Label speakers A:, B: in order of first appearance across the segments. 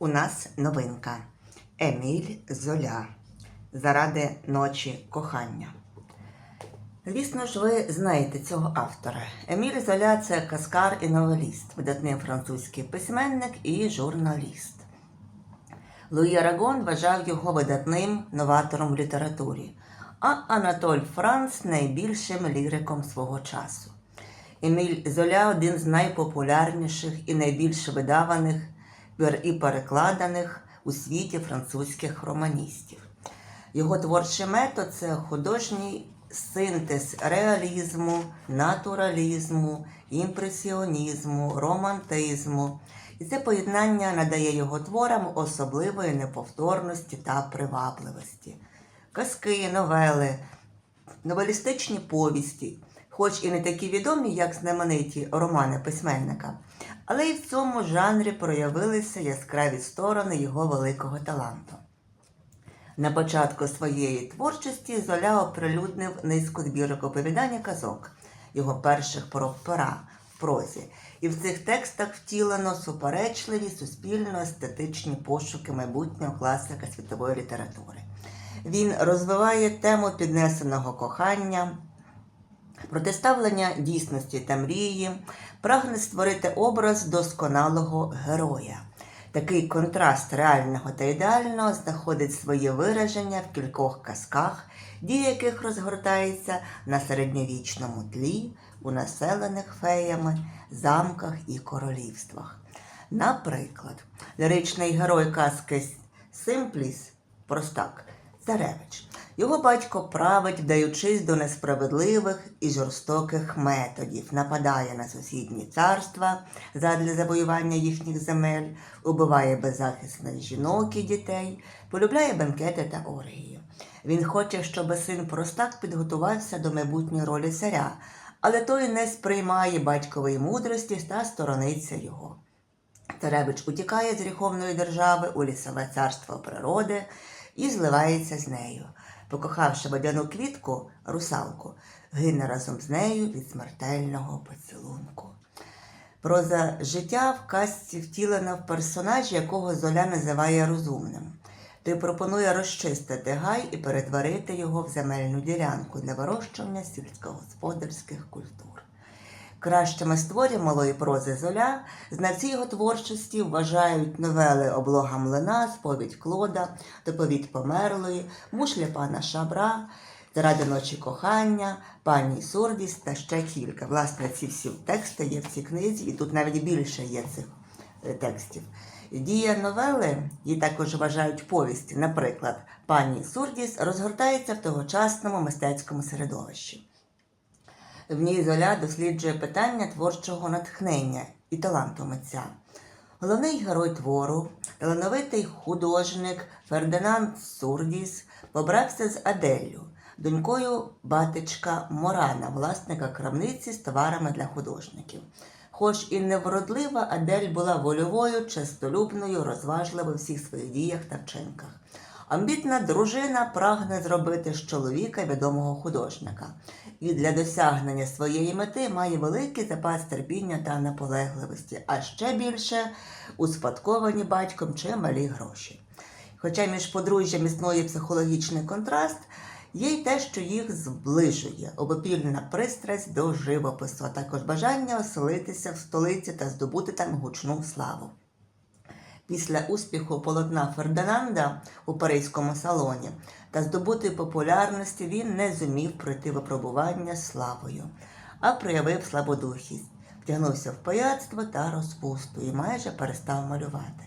A: У нас новинка Еміль Золя заради ночі кохання. Звісно ж, ви знаєте цього автора. Еміль Золя це каскар і новеліст, видатний французький письменник і журналіст. Луї Арагон вважав його видатним новатором в літературі, а Анатоль Франц найбільшим ліриком свого часу. Еміль Золя один з найпопулярніших і найбільш видаваних і перекладених у світі французьких романістів. Його творчий метод це художній синтез реалізму, натуралізму, імпресіонізму, романтизму. І це поєднання надає його творам особливої неповторності та привабливості. Казки, новели, новелістичні повісті, хоч і не такі відомі, як знамениті романи письменника, але й в цьому жанрі проявилися яскраві сторони його великого таланту. На початку своєї творчості Золя оприлюднив низку збірок оповідань і казок, його перших про пера в прозі. І в цих текстах втілено суперечливі суспільно-естетичні пошуки майбутнього класика світової літератури. Він розвиває тему піднесеного кохання, протиставлення дійсності та мрії, прагне створити образ досконалого героя. Такий контраст реального та ідеального знаходить своє вираження в кількох казках, дія яких розгортається на середньовічному тлі, у населених феями, замках і королівствах. Наприклад, ліричний герой казки Симпліс Простак Царевич. Його батько править, вдаючись до несправедливих і жорстоких методів, нападає на сусідні царства задля завоювання їхніх земель, убиває беззахисних жінок і дітей, полюбляє бенкети та оргії. Він хоче, щоб син простак підготувався до майбутньої ролі царя, але той не сприймає батькової мудрості та сторониться його. Царевич утікає з гріховної держави у лісове царство природи і зливається з нею. Покохавши водяну квітку, русалку, гине разом з нею від смертельного поцілунку. Проза життя в казці втілена в персонажі, якого Золя називає розумним. Той пропонує розчистити гай і перетворити його в земельну ділянку для вирощування сільськогосподарських культур. Кращими з малої прози Золя знавці його творчості вважають новели Облога млина, Сповідь Клода, Доповідь померлої, Мушлі пана Шабра, Заради ночі кохання, пані Сурдіс та ще кілька. Власне, ці всі тексти є в цій книзі, і тут навіть більше є цих е, текстів. Дія новели, її також вважають повісті. Наприклад, пані Сурдіс розгортається в тогочасному мистецькому середовищі. В ній Золя досліджує питання творчого натхнення і таланту митця. Головний герой твору, талановитий художник Фердинанд Сурдіс, побрався з Аделлю, донькою батечка Морана, власника крамниці з товарами для художників. Хоч і невродлива, Адель була вольовою, честолюбною, розважливою в всіх своїх діях та вчинках. Амбітна дружина прагне зробити з чоловіка відомого художника і для досягнення своєї мети має великий запас терпіння та наполегливості, а ще більше успадковані батьком чималі гроші. Хоча між подружжям існує психологічний контраст, є й те, що їх зближує обопільна пристрасть до живопису, а також бажання оселитися в столиці та здобути там гучну славу. Після успіху полотна Фердинанда у Паризькому салоні та здобутої популярності він не зумів пройти випробування славою, а проявив слабодухість, втягнувся в пияцтво та розпусту і майже перестав малювати.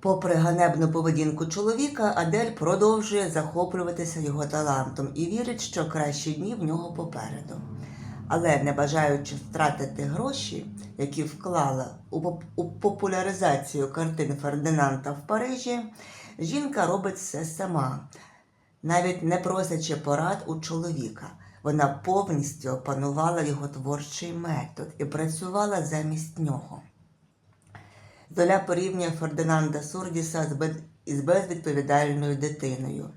A: Попри ганебну поведінку чоловіка, Адель продовжує захоплюватися його талантом і вірить, що кращі дні в нього попереду. Але не бажаючи втратити гроші, які вклала у популяризацію картин Фердинанда в Парижі, жінка робить все сама, навіть не просячи порад у чоловіка. Вона повністю опанувала його творчий метод і працювала замість нього. Золя порівнює Фердинанда Сурдіса з безвідповідальною дитиною.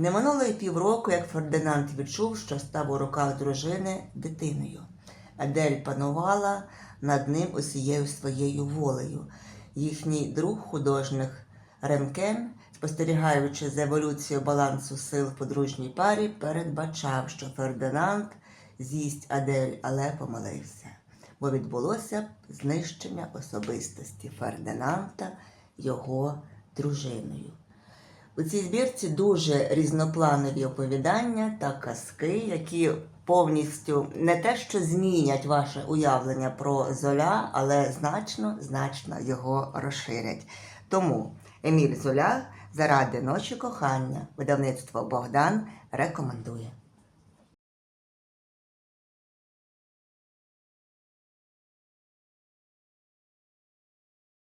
A: Не минуло й півроку, як Фердинанд відчув, що став у руках дружини дитиною. Адель панувала над ним усією своєю волею. їхній друг художник Ремкен, спостерігаючи за еволюцією балансу сил в подружній парі, передбачав, що Фердинанд з'їсть Адель, але помилився, бо відбулося б знищення особистості Фердинанда його дружиною. У цій збірці дуже різнопланові оповідання та казки, які повністю не те, що змінять ваше уявлення про Золя, але значно, значно його розширять. Тому Еміль Золя заради ночі кохання, видавництво Богдан рекомендує.